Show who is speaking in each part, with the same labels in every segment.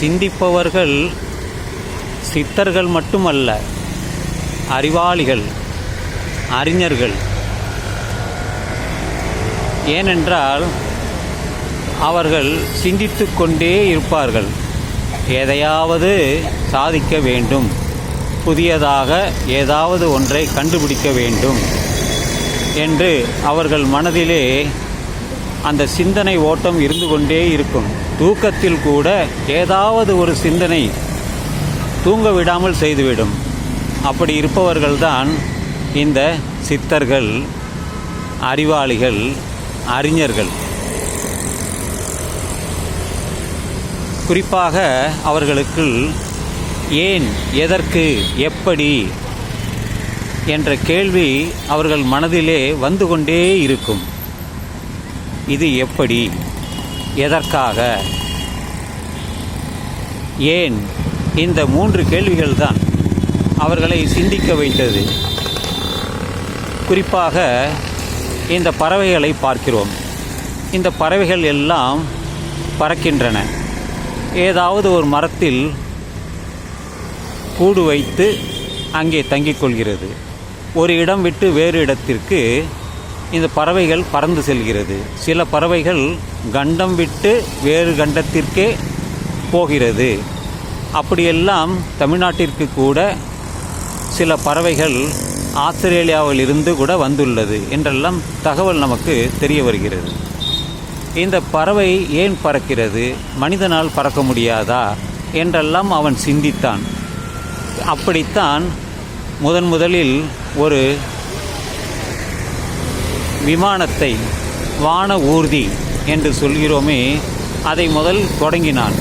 Speaker 1: சிந்திப்பவர்கள் சித்தர்கள் மட்டுமல்ல அறிவாளிகள் அறிஞர்கள். ஏனென்றால் அவர்கள் சிந்தித்து கொண்டே இருப்பார்கள். எதையாவது சாதிக்க வேண்டும். புதியதாக ஏதாவது ஒன்றை கண்டுபிடிக்க வேண்டும் என்று அவர்கள் மனதிலே அந்த சிந்தனை ஓட்டம் இருந்து கொண்டே இருக்கும். தூக்கத்தில் கூட ஏதாவது ஒரு சிந்தனை தூங்க விடாமல் செய்துவிடும். அப்படி இருப்பவர்கள்தான் இந்த சித்தர்கள் அறிவாளிகள் அறிஞர்கள். குறிப்பாக அவர்களுக்கு ஏன் எதற்கு எப்படி என்ற கேள்வி அவர்கள் மனதிலே வந்து கொண்டே இருக்கும். இது எப்படி? எதற்காக? ஏன் இந்த மூன்று கேள்விகள் தான் அவர்களை சிந்திக்க வைத்தது? குறிப்பாக இந்த பறவைகளை பார்க்கிறோம். இந்த பறவைகள் எல்லாம் பறக்கின்றன. ஏதாவது ஒரு மரத்தில் கூடு வைத்து அங்கே தங்கிக் கொள்கிறது. ஒரு இடம் விட்டு வேறு இடத்திற்கு இந்த பறவைகள் பறந்து செல்கிறது. சில பறவைகள் கண்டம் விட்டு வேறு கண்டத்திற்கே போகிறது. அப்படியெல்லாம் தமிழ்நாட்டிற்கு கூட சில பறவைகள் ஆஸ்திரேலியாவில் இருந்து கூட வந்துள்ளது என்றெல்லாம் தகவல் நமக்கு தெரிய வருகிறது. இந்த பறவை ஏன் பறக்கிறது? மனிதனால் பறக்க முடியாதா? என்றெல்லாம் அவன் சிந்தித்தான். அப்படித்தான் முதன் முதலில் ஒரு விமானத்தை வான ஊர்தி என்று சொல்கிறோமே அதை முதல் தொடங்கினான்.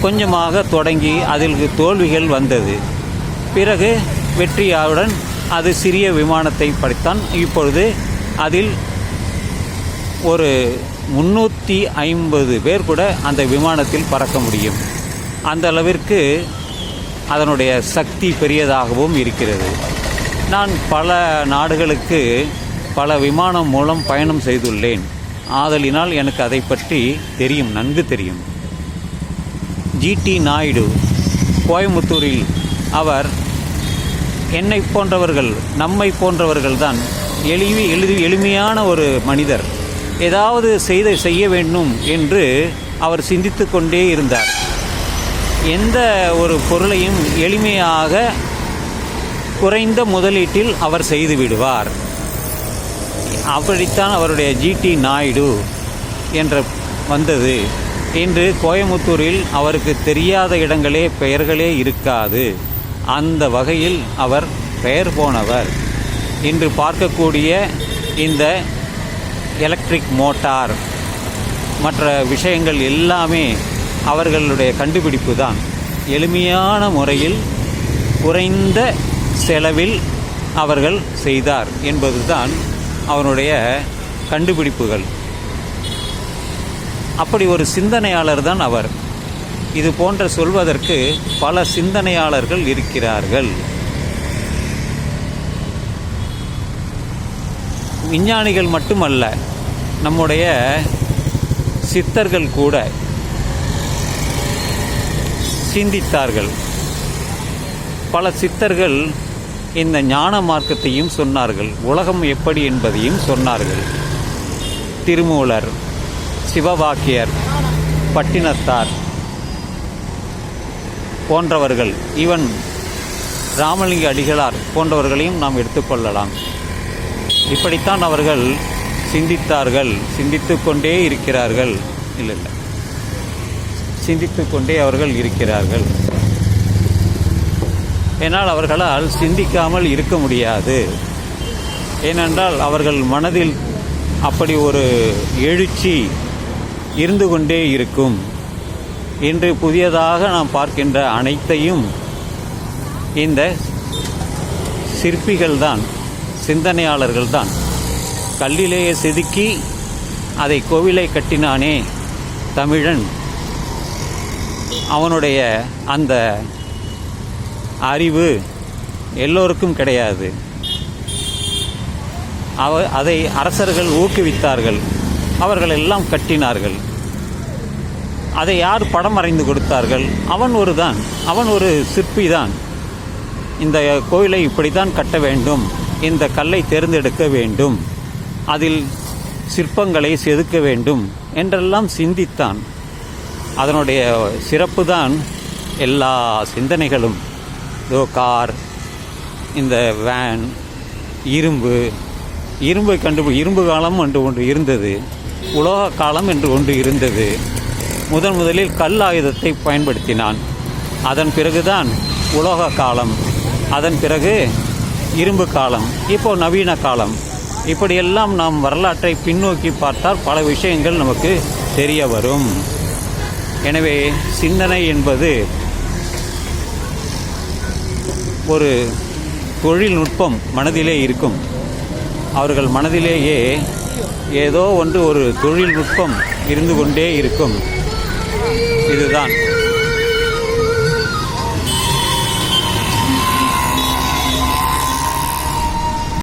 Speaker 1: கொஞ்சமாக தொடங்கி அதில் தோல்விகள் வந்தது. பிறகு வெற்றியாவுடன் அது சிறிய விமானத்தை படைத்தான். இப்பொழுது அதில் ஒரு முன்னூற்றி ஐம்பது பேர் கூட அந்த விமானத்தில் பறக்க முடியும். அந்த அளவிற்கு அதனுடைய சக்தி பெரியதாகவும் இருக்கிறது. நான் பல நாடுகளுக்கு பல விமானம் மூலம் பயணம் செய்துள்ளேன். ஆதலினால் எனக்கு அதை பற்றி தெரியும் நன்கு தெரியும். ஜிடி நாயுடு கோயம்புத்தூரில் அவர் என்னை போன்றவர்கள் நம்மை போன்றவர்கள் தான் எளிமை எளிது எளிமையான ஒரு மனிதர். ஏதாவது செய்த செய்ய வேண்டும் என்று அவர் சிந்தித்து கொண்டே இருந்தார். எந்த ஒரு பொருளையும் எளிமையாக குறைந்த முதலீட்டில் அவர் செய்து விடுவார். அப்படித்தான் அவருடைய ஜிடி நாயுடு என்ற வந்தது. இன்று கோயமுத்தூரில் அவருக்கு தெரியாத இடங்களே பெயர்களே இருக்காது. அந்த வகையில் அவர் பெயர் போனவர். இன்று பார்க்கக்கூடிய இந்த எலக்ட்ரிக் மோட்டார் மற்ற விஷயங்கள் எல்லாமே அவர்களுடைய கண்டுபிடிப்பு தான். எளிமையான முறையில் குறைந்த செலவில் அவர்கள் செய்தார் என்பதுதான் அவனுடைய கண்டுபிடிப்புகள். அப்படி ஒரு சிந்தனையாளர் தான் அவர். இது போன்ற சொல்வதற்கு பல சிந்தனையாளர்கள் இருக்கிறார்கள். விஞ்ஞானிகள் மட்டுமல்ல நம்முடைய சித்தர்கள் கூட சிந்தித்தார்கள். பல சித்தர்கள் இந்த ஞான மார்க்கத்தையும் சொன்னார்கள். உலகம் எப்படி என்பதையும் சொன்னார்கள். திருமூலர் சிவவாக்கியர் பட்டினத்தார் போன்றவர்கள் ஈவன் ராமலிங்க அடிகளார் போன்றவர்களையும் நாம் எடுத்துக்கொள்ளலாம் இப்படித்தான் அவர்கள் சிந்தித்தார்கள். சிந்தித்து கொண்டே இருக்கிறார்கள். இல்லை இல்லை. சிந்தித்து கொண்டே அவர்கள் இருக்கிறார்கள். ஏனால் அவர்களால் சிந்திக்காமல் இருக்க முடியாது. ஏனென்றால் அவர்கள் மனதில் அப்படி ஒரு எழுச்சி இருந்து கொண்டே இருக்கும். இன்று புதியதாக நாம் பார்க்கின்ற அனைத்தையும் இந்த சிற்பிகள்தான் சிந்தனையாளர்கள்தான் கல்லிலேயே செதுக்கி அதை கோவிலை கட்டினானே தமிழன். அவனுடைய அந்த அறிவு எல்லோருக்கும் கிடையாது. அவ அதை அரசர்கள் ஊக்குவித்தார்கள். அவர்கள் எல்லாம் கட்டினார்கள். அதை யார் படம் வரைந்து கொடுத்தார்கள்? அவன் ஒரு தான் அவன் ஒரு சிற்பி தான் இந்த கோயிலை இப்படித்தான் கட்ட வேண்டும். இந்த கல்லை தேர்ந்தெடுக்க வேண்டும். அதில் சிற்பங்களை செதுக்க வேண்டும் என்றெல்லாம் சிந்தித்தான். அதனுடைய சிறப்பு தான் எல்லா சிந்தனைகளும். இதோ கார் இந்த வேன் இரும்பு. இரும்பை கண்டுபிடி இரும்பு காலம் என்று ஒன்று இருந்தது. உலோக காலம் என்று ஒன்று இருந்தது. முதன் முதலில் கல் ஆயுதத்தை பயன்படுத்தினான். அதன் பிறகுதான் உலோக காலம். அதன் பிறகு இரும்பு காலம். இப்போ நவீன காலம். இப்படியெல்லாம் நாம் வரலாற்றை பின்னோக்கி பார்த்தால் பல விஷயங்கள் நமக்கு தெரிய வரும். எனவே சிந்தனை என்பது ஒரு தொழில்நுட்பம் மனதிலே இருக்கும். அவர்கள் மனதிலேயே ஏதோ ஒன்று ஒரு தொழில்நுட்பம் இருந்து கொண்டே இருக்கும். இதுதான்.